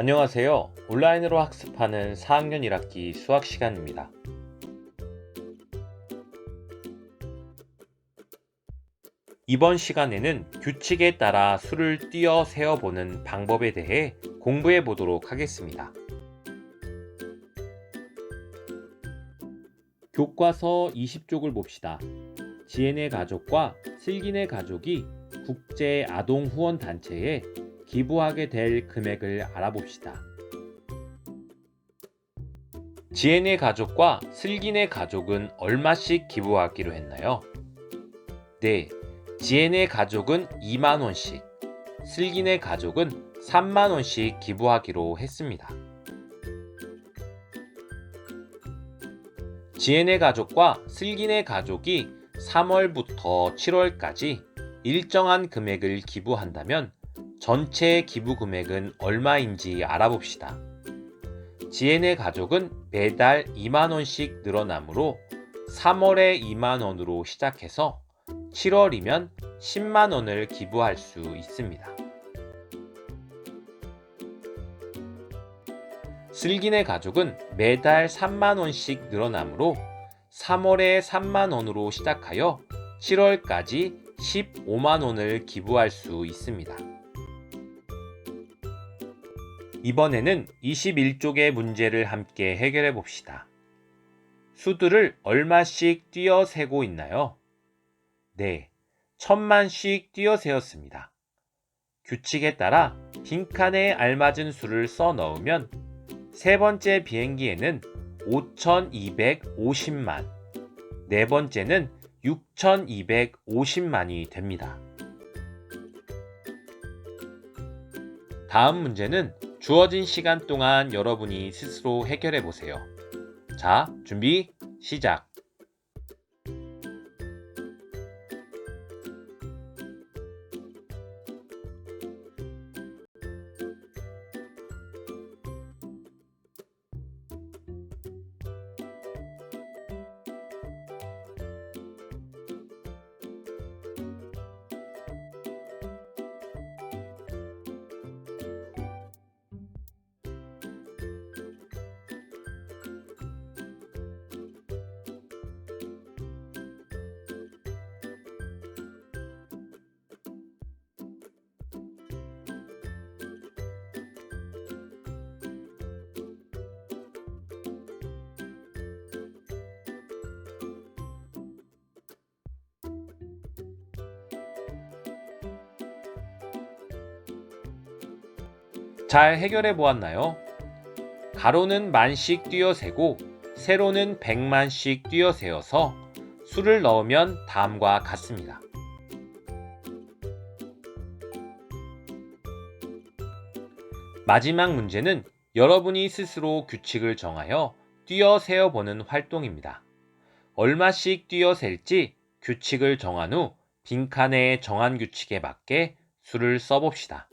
안녕하세요. 온라인으로 학습하는 4학년 1학기 수학 시간입니다. 이번 시간에는 규칙에 따라 수를 띄어 세어보는 방법에 대해 공부해 보도록 하겠습니다. 교과서 20쪽을 봅시다. 지혜네 가족과 슬기네 가족이 국제 아동 후원 단체에 기부하게 될 금액을 알아봅시다. 지혜네 가족과 슬기네 가족은 얼마씩 기부하기로 했나요? 네, 지혜네 가족은 2만 원씩, 슬기네 가족은 3만 원씩 기부하기로 했습니다. 지혜네 가족과 슬기네 가족이 3월부터 7월까지 일정한 금액을 기부한다면 전체 기부 금액은 얼마인지 알아봅시다. 지혜네 가족은 매달 2만원씩 늘어나므로 3월에 2만원으로 시작해서 7월이면 10만원을 기부할 수 있습니다. 슬기네 가족은 매달 3만원씩 늘어나므로 3월에 3만원으로 시작하여 7월까지 15만원을 기부할 수 있습니다. 이번에는 21쪽의 문제를 함께 해결해 봅시다. 수들을 얼마씩 띄어 세고 있나요? 네, 천만씩 띄어 세었습니다. 규칙에 따라 빈칸에 알맞은 수를 써 넣으면 세 번째 비행기에는 5,250만, 네 번째는 6,250만이 됩니다. 다음 문제는 주어진 시간 동안 여러분이 스스로 해결해 보세요. 자, 준비, 시작. 잘 해결해 보았나요? 가로는 만씩 띄어세고 세로는 백만씩 띄어세어서 수를 넣으면 다음과 같습니다. 마지막 문제는 여러분이 스스로 규칙을 정하여 띄어세어 보는 활동입니다. 얼마씩 띄어셀지 규칙을 정한 후 빈칸에 정한 규칙에 맞게 수를 써봅시다.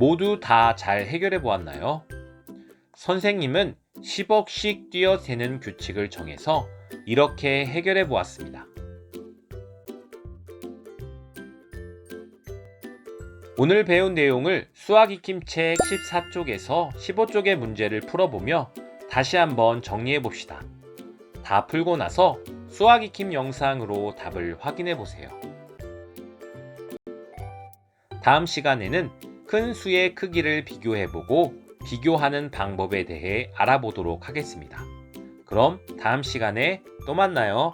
모두 다 잘 해결해 보았나요? 선생님은 10억씩 뛰어 세는 규칙을 정해서 이렇게 해결해 보았습니다. 오늘 배운 내용을 수학 익힘 책 14쪽에서 15쪽의 문제를 풀어보며 다시 한번 정리해 봅시다. 다 풀고 나서 수학 익힘 영상으로 답을 확인해 보세요. 다음 시간에는 큰 수의 크기를 비교해보고 비교하는 방법에 대해 알아보도록 하겠습니다. 그럼 다음 시간에 또 만나요.